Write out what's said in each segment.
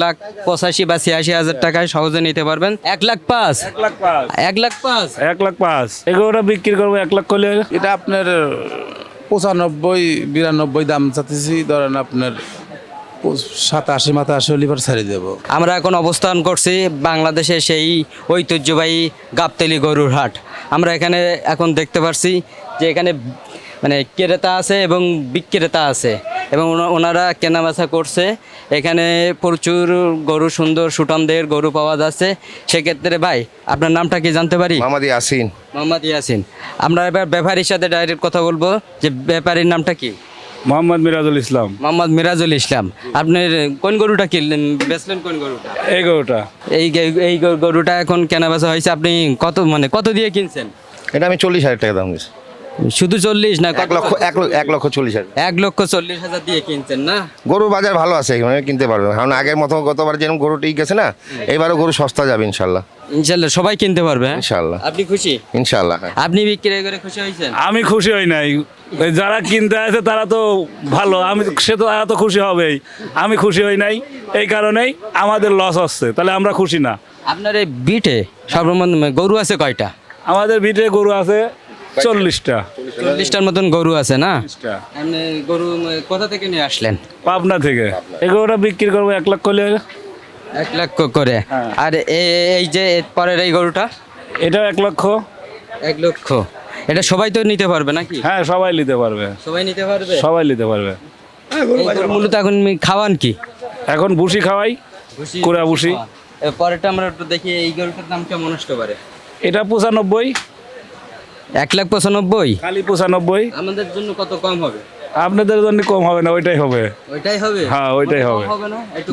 লাখ পঁচাশি বা ছিয়াশি হাজার টাকায় সহজে নিতে পারবেন। এক লাখ পাঁচ। এক লাখ পাঁচ। এক লাখ পাঁচ? এক লাখ পাঁচ। এগুলোটা বিক্রি করব এক লাখ করলে এটা আপনার পঁচানব্বই বিরানব্বই দাম চাচ্ছি। ধরেন আপনার সাতাশি মাতাশি লিভার ছাড়ি দেবো। আমরা এখন অবস্থান করছি বাংলাদেশে সেই ঐতিহ্যবাহী গাবতলি গরুর হাট। আমরা এখানে এখন দেখতে পারছি যে এখানে মানে ক্রেতা আছে এবং বিক্রেতা আছে। এবং ওনা- ওনারা কেনাবেচা করছে। এখানে প্রচুর গরু সুন্দর সুটামদের গরু পাওয়া যাচ্ছে। সেক্ষেত্রে ভাই আপনার নামটা কি জানতে পারি? মোহাম্মদ ইয়াসিন। মোহাম্মদ ইয়াসিন। আমরা এবার ব্যাপারীর সাথে ডাইরেক্ট কথা বলব যে ব্যাপারীর নামটা কি? মোহাম্মদ মিরাজুল ইসলাম। মোহাম্মদ মিরাজুল ইসলাম। আপনার কোন গরুটা কিনলেন? বেচলেন কোন গরুটা? এই গরুটা। এই এই গরুটা এখন কেনা বেচা হয়েছে। আপনি কত মানে কত দিয়ে কিনছেন? এটা আমি চল্লিশ হাজার টাকা দাম দিয়েছি। শুধু চল্লিশ না এক লক্ষ এক লক্ষ এক লক্ষ চল্লিশ হাজার। এক লক্ষ চল্লিশ হাজার দিয়ে কিনছেন না? গরুর বাজার ভালো আছে এখানে কিনতে পারবে কারণ আগের মতো গতবার যেরকম গরু ঠিক গেছে না এবারও গরু সস্তা যাবে ইনশাল্লাহ। ইনশাল্লাহ সবাই কিনতে পারবে হ্যাঁ? ইনশাল্লাহ। আপনি খুশি? ইনশাল্লাহ হ্যাঁ। আপনি বিক্রি করে খুশি হয়েছেন? আমি খুশি হই নাই। যারা কিনতে আছে তারা তো ভালো। আমি সে তো তারা তো খুশি হবেই। আমি খুশি হই নাই। এই কারণেই আমাদের লস হচ্ছে তাহলে আমরা খুশি না। আপনার এই বিটে সর্বমোট গরু আছে কয়টা? আমাদের ভিতরে গরু আছে চল্লিশটা। চল্লিশটার মতন গরু আছে না? আপনি গরু কোথা থেকে নিয়ে আসলেন? পাবনা থেকে। এই গরুটা বিক্রি করব এক লাখ করলে এক লাখ করে। হ্যাঁ। আর এ- এই যে পরের এই গরুটা? এটাও এক লক্ষ। এক লক্ষ। এটা সবাই তো নিতে পারবে নাকি? হ্যাঁ সবাই নিতে পারবে। সবাই নিতে পারবে? সবাই নিতে পারবে। মূলত এখন খাওয়ান কি? এখন ভুসি খাওয়াই কুড়া ভুসি পরেরটা আমরা একটু দেখি এই গরুটার দাম কেমন আসতে পারে? এটা পঁচানব্বই। এক লাখ পঁচানব্বই? খালি পঁচানব্বই। আমাদের জন্য কত কম হবে? আপনাদের জন্য কম হবে না ওইটাই হবে। ওইটাই হবে? হ্যাঁ, ওইটাই হবে। না। একটু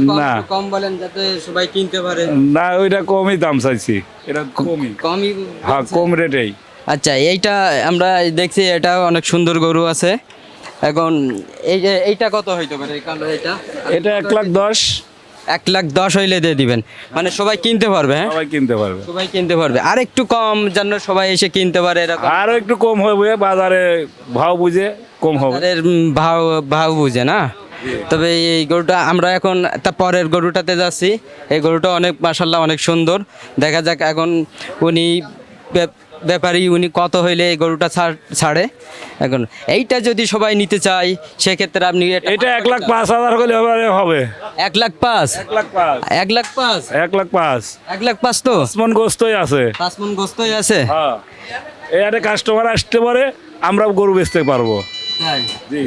কম বলেন যাতে সবাই কিনতে পারে। না ওইটা কমই দাম চাইছি। এটা কমই। কমই হ্যাঁ কম রেটেই। আচ্ছা এইটা আমরা দেখছি এটা অনেক সুন্দর গরু আছে। এখন এই এইটা কত হইতে পারে? এটা এটা এক লাখ দশ। এক লাখ দশ হইলে দিয়ে দিবেন। মানে সবাই কিনতে পারবে হ্যাঁ? সবাই কিনতে পারবে। সবাই কিনতে পারবে। আর একটু কম যেন সবাই এসে কিনতে পারে এরকম। আরও একটু কম হবে বাজারে ভাও বুঝে কম হবে। উম, ভাও ভাও বুঝে না? তবে এই গরুটা আমরা এখন তার পরের গরুটাতে যাচ্ছি। এই গরুটা অনেক মাসাল্লাহ অনেক সুন্দর। দেখা যাক এখন উনি ব্যাপারী উনি কত হইলে এই গরুটা ছাড়- ছাড়ে? এখন এইটা যদি সবাই নিতে চায় সেক্ষেত্রে আপনি এটা- এটা এক লাখ পাঁচ হাজার হলে হবে এক লাখ পাঁচ? এক লাখ পাঁচ। এক লাখ পাঁচ? এক লাখ পাঁচ। এক লাখ পাঁচ তো? মন গোস্তই আছে। পাঁচ মন গোস্তই আছে? হ্যাঁ। একটা কাস্টমার আসতে পারে আমরা গরু বেচতে পারব।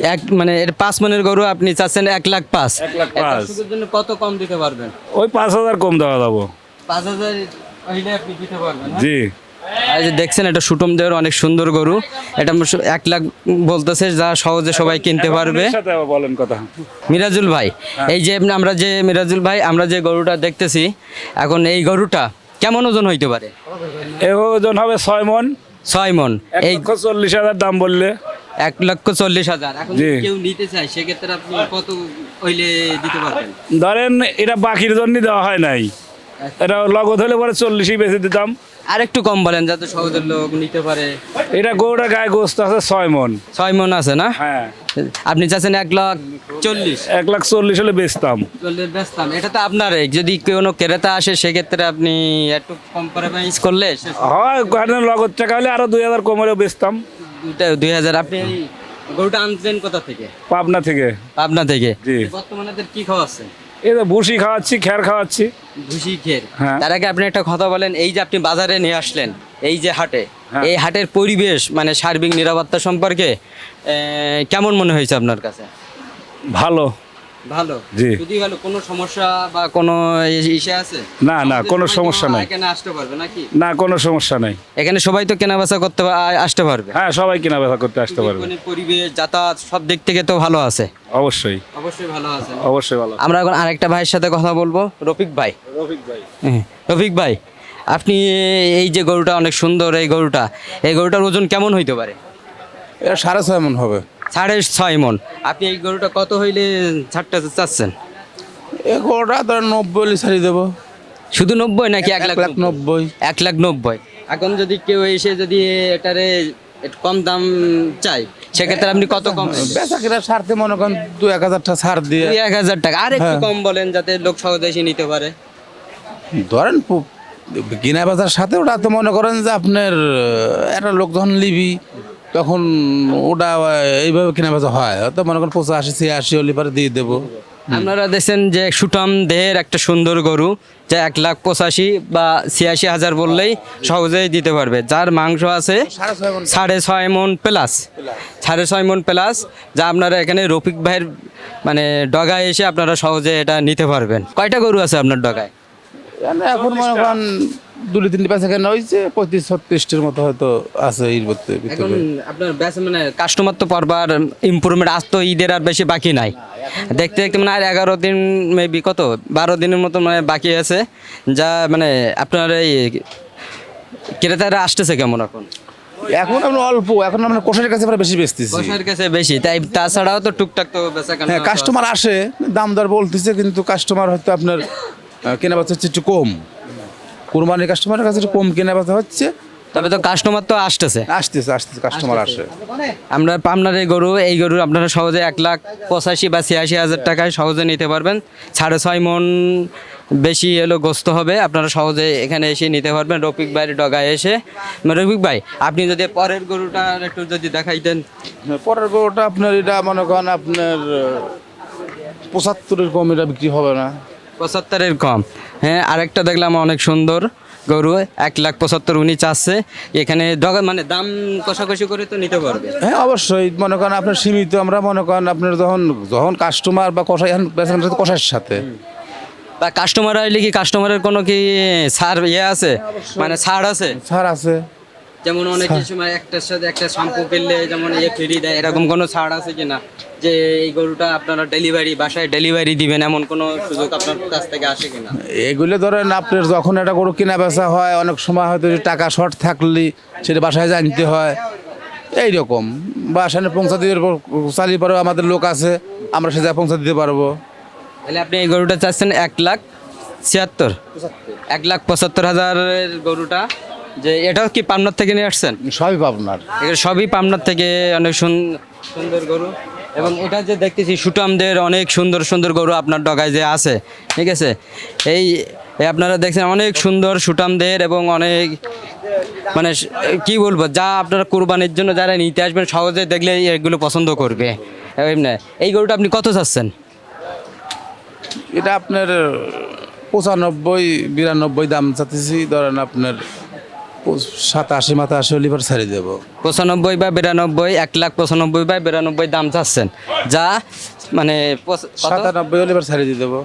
এক মানে এর পাঁচ মনের গরু আপনি চাচ্ছেন এক লাখ পাঁচ। এক লাখ পাঁচ। জন্য কত কম দিতে পারবেন? ওই পাঁচ হাজার কম দেওয়া যাব। পাঁচ হাজার আপনি দিতে পারবেন? জি। এই যে দেখছেন এটা সুটম দেওয়ার অনেক সুন্দর গরু। এটা এক লাখ বলতেছে যা সহজে সবাই কিনতে পারবে। বলেন কথা। মিরাজুল ভাই এই যে আমরা যে মিরাজুল ভাই আমরা যে গরুটা দেখতেছি এখন এই গরুটা কেমন ওজন হইতে পারে? এ ওজন হবে ছয় মন। ছয় মন। এই চল্লিশ হাজার দাম বললে। এক লক্ষ চল্লিশ হাজার। কেউ নিতে চায় সেক্ষেত্রে আপনি কত হইলে দিতে পারবেন? ধরেন এটা বাকির জন্য দেওয়া হয় নাই। এটা লগত হলে পরে চল্লিশই বেশি দিতাম। আর একটু কম বলেন যাতে সহজের লোক নিতে পারে। এটা গরুটা গায়ে গোস্ত আছে ছয় মন। ছয় মন আছে না? হ্যাঁ। আপনি চাচ্ছেন এক লাখ চল্লিশ? এক লাখ চল্লিশ হলে বেচতাম। চল্লিশ বেচতাম। এটা তো আপনার যদি কোনো ক্রেতা আসে সেক্ষেত্রে আপনি একটু কম কম্প্রোমাইজ করলে হয় লগত টাকা হলে আরও দুই হাজার কম বেচতাম। দুই হাজার। আপনি গরুটা আনছেন কোথা থেকে? পাবনা থেকে। পাবনা থেকে। জি। বর্তমানে কি খাওয়াচ্ছেন এই তো ভুসি খাওয়াচ্ছি খ্যার খাওয়াচ্ছি। ভুসি খের হ্যাঁ। তার আগে আপনি একটা কথা বলেন এই যে আপনি বাজারে নিয়ে আসলেন এই যে হাটে হ্যাঁ। এই হাটের পরিবেশ মানে সার্বিক নিরাপত্তা সম্পর্কে কেমন মনে হয়েছে আপনার কাছে ভালো ভালো? জি। যদি ভালো কোনো সমস্যা বা কোনো ইসে আছে? না, না, কোনো সমস্যা নাই। এখানে আসতে পারবে নাকি? না কোনো সমস্যা নাই। এখানে সবাই তো কেনা বেচা করতে আসতে পারবে? হ্যাঁ সবাই কেনা বেচা করতে আসতে পারবে। মানে পরিবেশ যাতায়াত সব দিক থেকে তো ভালো আছে। অবশ্যই। অবশ্যই ভালো আছে। অবশ্যই ভালো আমরা এখন আরেকটা ভাইয়ের সাথে কথা বলব রফিক ভাই। রফিক ভাই। হ্যাঁ, রফিক ভাই আপনি এই যে গরুটা অনেক সুন্দর এই গরুটা এই গরুটার ওজন কেমন হইতে পারে? এটা সাড়ে ছয় মন হবে। সাড়ে ছয় মন। আপনি এই গরুটা কত হইলে ছাড়তে চাচ্ছেন? এ গরুটা ধরেন নব্বই হলে ছাড়ি দেবো। শুধু নব্বই নাকি এক লাখ লাখ নব্বই? এক লাখ নব্বই। এখন যদি কেউ এসে যদি এটারে একটু কম দাম চাই সেক্ষেত্রে আপনি কত কম বেচা কিনা স্বার্থে মনে করেন দু এক হাজার টাকা ছাড় দিয়ে। এক হাজার টাকা। আর একটু হ্যাঁ। কম বলেন যাতে লোক সহজে এসে নিতে পারে। ধরেন কিনা বেচার সাথে ওটা তো মনে করেন যে আপনার একটা লোক যখন লিবি তখন ওটা এইভাবে কেনা বেচা হয়। তো মনে করেন পঁচাশি ছিয়াশি হলে পরে দিয়ে দেবো। আপনারা দেখছেন যে সুটাম দেহের একটা সুন্দর গরু যে এক লাখ পঁচাশি বা ছিয়াশি হাজার বললেই সহজেই দিতে পারবে। যার মাংস আছে সাড়ে ছয় মন প্লাস। সাড়ে ছয় মন প্লাস যা আপনারা এখানে রফিক ভাইয়ের মানে ডগায় এসে আপনারা সহজে এটা নিতে পারবেন। কয়টা গরু আছে আপনার ডগায়? এখন মনে করেন দুটো তিনটে বেচা কেনা হয়েছে পঁয়ত্রিশ ছত্রিশটির মতো হয়তো আছে এর এখন ভিতরে। আপনার ব্যাস মানে কাস্টমার তো পরবার ইমপ্রুভমেন্ট আজ তো ঈদের আর বেশি বাকি নাই। দেখতে দেখতে মানে আর এগারো দিন মেবি কত? বারো দিনের মতো মানে বাকি আছে। যা মানে আপনার এই ক্রেতারা আসতেছে কেমন এখন? এখন আমরা অল্প এখন আমরা কোষের কাছে আমরা বেশি বেচতেছি। পয়সার কাছে বেশি তাই তাছাড়াও তো টুকটাক তো বেচা কেনা হ্যাঁ কাস্টমার আসে দাম দর বলতেছে কিন্তু কাস্টমার হয়তো আপনার কেনা বেচা হচ্ছে একটু কম। কুরবানির কাস্টমারের কাছে একটু কম কেনা বেচা হচ্ছে। তবে তো কাস্টমার তো আসতেছে। আসতেছে আসতেছে কাস্টমার আসে। আমরা আপনার এই গরু এই গরু আপনারা সহজে এক লাখ পঁচাশি বা ছিয়াশি হাজার টাকায় সহজে নিতে পারবেন। সাড়ে ছয় মন বেশি এলো গোস্ত হবে আপনারা সহজে এখানে এসে নিতে পারবেন। রফিক ভাইয়ের ডগায় এসে। মানে রফিক ভাই আপনি যদি পরের গরুটা একটু যদি দেখাইতেন পরের গরুটা আপনার এটা মনে করেন আপনার পঁচাত্তরের কম এটা বিক্রি হবে না। পঁচাত্তরের কম। হ্যাঁ আরেকটা দেখলাম অনেক সুন্দর গরু এক লাখ পঁচাত্তর উনি চাচ্ছে। এখানে মানে দাম কষাকষি করে তো নিতে পারবে। হ্যাঁ অবশ্যই। মনে করেন আপনার সীমিত আমরা মনে করেন আপনার যখন যখন কাস্টমার বা কষাই কষাইয়ের সাথে। বা কাস্টমার আইলে কি কাস্টমারের কোনো কি ছাড় ইয়ে আছে? মানে ছাড় আছে? ছাড় আছে। যেমন অনেক সময় একটার সাথে একটা শ্যাম্পু কিনলে যেমন ইয়ে ফ্রি দেয় এরকম কোনো ছাড় আছে কিনা? যে এই গরুটা আপনারা ডেলিভারি বাসায় ডেলিভারি দিবেন এমন কোনো সুযোগ আপনার কাছ থেকে আসে কিনা? এগুলো ধরেন আপনার যখন একটা গরু কেনা বেচা হয় অনেক সময় হয়তো টাকা শর্ট থাকলে সেটা বাসায় জানতে হয়। এইরকম। বাসায় পৌঁছা দিতে চালিয়ে পারব আমাদের লোক আছে আমরা সেটা পৌঁছা দিতে পারব। তাহলে আপনি এই গরুটা চাচ্ছেন এক লাখ ছিয়াত্তর। এক লাখ পঁচাত্তর হাজারের গরুটা যে এটাও কি পাবনার থেকে নিয়ে আসছেন? সবই পাবনার। এগুলো সবই পাবনার থেকে অনেক সুন- সুন্দর গরু। এবং এটা যে দেখতেছি সুটামদের অনেক সুন্দর সুন্দর গরু আপনার ডগায় যে আছে ঠিক আছে? এই এই আপনারা দেখছেন অনেক সুন্দর সুটামদের এবং অনেক মানে কি বলব যা আপনারা কোরবানির জন্য যারা নিতে আসবেন সহজে দেখলে এগুলো পছন্দ করবে। এমনি এই গরুটা আপনি কত চাচ্ছেন? এটা আপনার পঁচানব্বই বিরানব্বই দাম চাচ্ছি ধরেন আপনার সাতাশি মাতাশি হলে এবার ছেড়ে দেবো। পঁচানব্বই বা বিরানব্বই এক লাখ পঁচানব্বই বা বিরানব্বই দাম চাচ্ছেন। যা মানে সাতানব্বই হলে এবার ছেড়ে দিয়ে দেবো।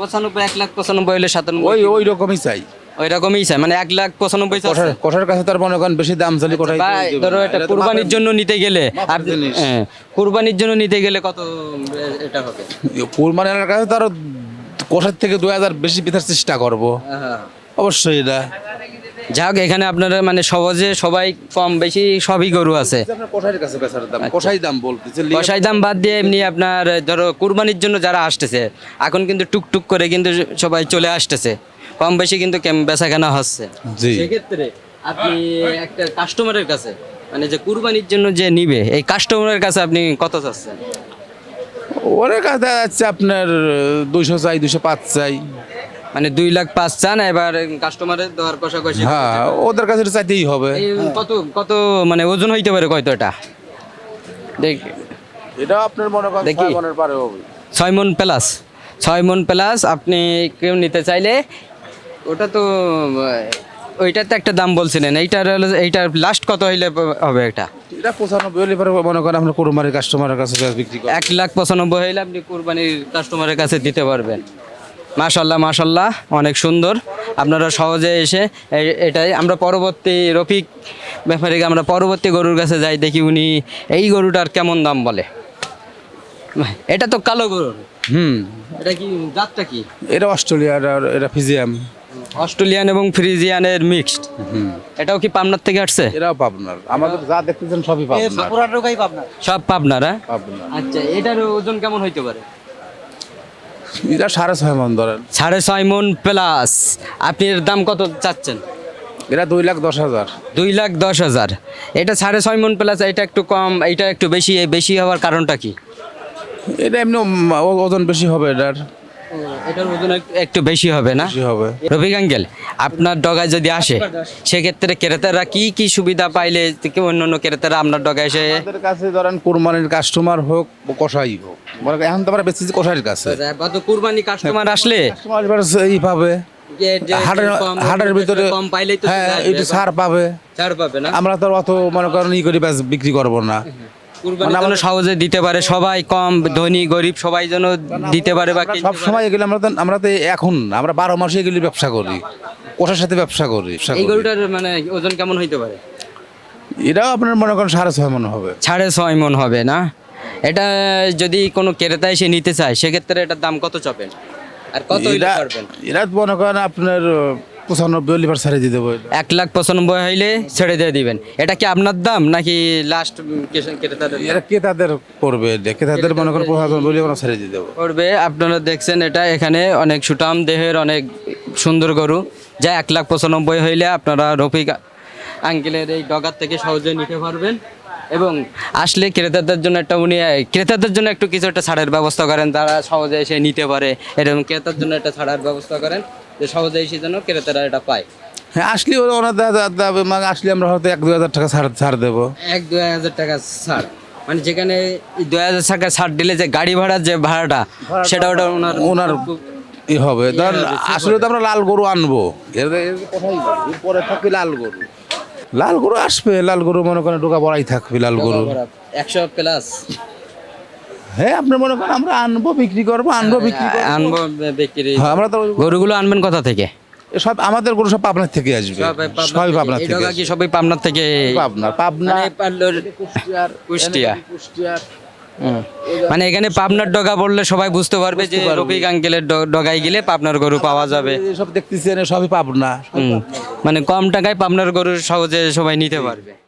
পঁচানব্বই এক লাখ পঁচানব্বই হলে সাতানব্বই ওই ওই রকমই চাই। ওই রকমই চাই মানে এক লাখ পঁচানব্বই কষার কাছে তার মনে করেন বেশি দাম চালি কোথায় বা ধরো এটা কুরবানির জন্য নিতে গেলে। হ্যাঁ, কুরবানির জন্য নিতে গেলে কত এটা হবে? কুরবানির কাছে তার কষার থেকে দু হাজার বেশি বেচার চেষ্টা করব। অবশ্যই এটা। যাই হোক এখানে আপনারা মানে সহজে সবাই কম বেশি সবই গরু আছে। কষাই দাম বলতেছে কষাই দাম বাদ দিয়ে এমনি আপনার ধরো কুরবানির জন্য যারা আসতেছে এখন কিন্তু টুকটুক করে কিন্তু সবাই চলে আসতেছে। কম বেশি কিন্তু বেচা কেনা হচ্ছে। সেক্ষেত্রে আপনি একটা কাস্টমারের কাছে মানে যে কুরবানির জন্য যে নিবে এই কাস্টমারের কাছে আপনি কত চাচ্ছেন? ওর কাছে যাচ্ছে আপনার দুইশো চাই দুশো পাঁচ চাই। মানে দুই লাখ পাঁচ চান এবার কাস্টমারের দর কষাকষি হ্যাঁ ওদের কাছে এটা চাইতেই হবে। কত কত মানে ওজন হইতে পারে কয়তো এটা? দেখ। এটা আপনার মনে করেন দেখি। ছয় মনের পারে হবে। ছয় মন প্লাস। ছয় মন প্লাস আপনি কেউ নিতে চাইলে ওটা তো ওইটার তো একটা দাম বলছিলেন এইটার হলো- এইটার লাস্ট কত হইলে হবে এটা? এটা পঁচানব্বই হলে পরে মনে করেন আপনার কুরবানির কাস্টমারের কাছে বিক্রি করে এক লাখ পঁচানব্বই হইলে আপনি কুরবানির কাস্টমারের কাছে দিতে পারবেন। মাশাল্লাহ মাশাল্লাহ অনেক সুন্দর। আপনারা সহজে এসে এটাই আমরা পরবর্তী রফিক ব্যাপারীকে আমরা পরবর্তী গরুর কাছে যাই দেখি উনি এই গরুটার কেমন দাম বলে। এটা তো কালো গরু। হুম। এটা কি জাতটা কি? এটা অস্ট্রেলিয়া এটা- এটা ফিজিয়াম অস্ট্রেলিয়ান এবং ফ্রিজিয়ানের মিক্সড। এটাও কি পাবনার থেকে আসছে? এরাও পাবনার। আমাদের যা দেখতেছেন সবই পাবনার। সব পাবনার হ্যাঁ? পাবনার আচ্ছা এটার ওজন কেমন হইতে পারে? এটা সাড়ে ছয় মন ধরেন। সাড়ে ছয় মন প্লাস। আপনি এর দাম কত চাচ্ছেন? এটা দুই লাখ দশ হাজার। দুই লাখ দশ হাজার। এটা সাড়ে ছয় মন প্লাস এটা একটু কম এটা একটু বেশি বেশি হওয়ার কারণটা কি? এটা এমনি ওজন বেশি হবে এটার। এটার ওজন একটু- বেশি হবে না? হবে। রফিক আঙ্কেল আপনার ডগায় যদি আসে সেক্ষেত্রে ক্রেতারা কি কি সুবিধা পাইলে অন্য অন্য ক্রেতারা আপনার ডগায় এসে আমাদের কাছে ধরেন কোরবানির কাস্টমার হোক কষাই হোক। মনে এখন তো আমরা বেশি কষাইয়ের কাছে। কুরবানি কাস্টমার আসলে কাস্টমার এবার এই পাবে। যে- যে- হাটের ভিতরে কম পাইলেই তো হ্যাঁ। একটু ছাড় পাবে। ছাড় পাবে না? আমরা তো অত মনে করেন ই করি বিক্রি করব না। কুরবানি যেন সহজে দিতে পারে সবাই কম ধনী গরিব সবাই যেন দিতে পারে বা কিনতে সব সময় এগুলো আমরা তো আমরা তো এখন আমরা বারো মাসে এগুলি ব্যবসা করি। কোষার সাথে ব্যবসা করি এই গরুটার মানে ওজন কেমন হইতে পারে? এটাও আপনার মনে করেন সাড়ে ছয় মনে হবে। সাড়ে ছয় মন হবে না? এটা যদি কোনো ক্রেতা এসে নিতে চায় সেক্ষেত্রে এটার দাম কত চাপেন? আর কত এরা মনে করেন আপনার পঁচানব্বই লিভার ছাড়ে দিয়ে দেবো। এক লাখ পঁচানব্বই হইলে ছেড়ে দিয়ে দিবেন। এটা কি আপনার দাম নাকি লাস্ট ক্রেতাদের? এরা ক্রেতাদের করবে এটা ক্রেতাদের মনে করেন পঁচানব্বই লিভার ছাড়ে দিয়ে দেবো। করবে আপনারা দেখছেন এটা এখানে অনেক সুটাম দেহের অনেক সুন্দর গরু। যা এক লাখ পঁচানব্বই হইলে আপনারা রফিক আঙ্কেলের এই ডগার থেকে সহজে নিতে পারবেন। এবং আসলে ক্রেতাদের জন্য একটা উনি ক্রেতাদের জন্য একটু কিছু একটা ছাড়ের ব্যবস্থা করেন। তারা সহজে এসে নিতে পারে। এরকম ক্রেতার জন্য একটা ছাড়ার ব্যবস্থা করেন। যে সহজেই যেন ক্রেতারা এটা পায়। হ্যাঁ আসলে ওরা দা- দা- দা- মানে আসলে আমরা হয়তো এক দুই হাজার টাকা ছাড় ছাড় দেবো। এক দুই হাজার টাকা ছাড়। মানে যেখানে দুই হাজার টাকা ছাড় দিলে যে গাড়ি ভাড়ার যে ভাড়াটা সেটা ওটা ওনার ওনার ই হবে। ধরেন আসলে তো আমরা লাল গরু আনব। পরে থাকবে লাল গরু। লাল গরু আসবে লাল গরু মনে করেন ঢোকা বড়াই থাকবে লাল গরু। একশো প্লাস। হ্যাঁ আপনি মনে করেন আমরা আনব বিক্রি করব আনব বিক্রি করব। আনব বিক্রি। হ্যাঁ, আমরা তো গরুগুলো আনবেন কোথা থেকে? সব আমাদের গরু সব পাবনার থেকে আসবে। সবই পাবনার এই থেকে। ডগা কি সবই পাবনার থেকে? পাবনা পাবনা। মানে পার্লোর কুষ্টিয়া। হুম। মানে এখানে পাবনার ডগা বললে সবাই বুঝতে পারবে যে রফিক আঙ্কেলের ড- ডগায় গেলে পাবনার গরু পাওয়া যাবে। সব দেখতেছেন সবই পাবনা। হুম। মানে কম টাকায় পাবনার গরু সহজে সবাই নিতে পারবে।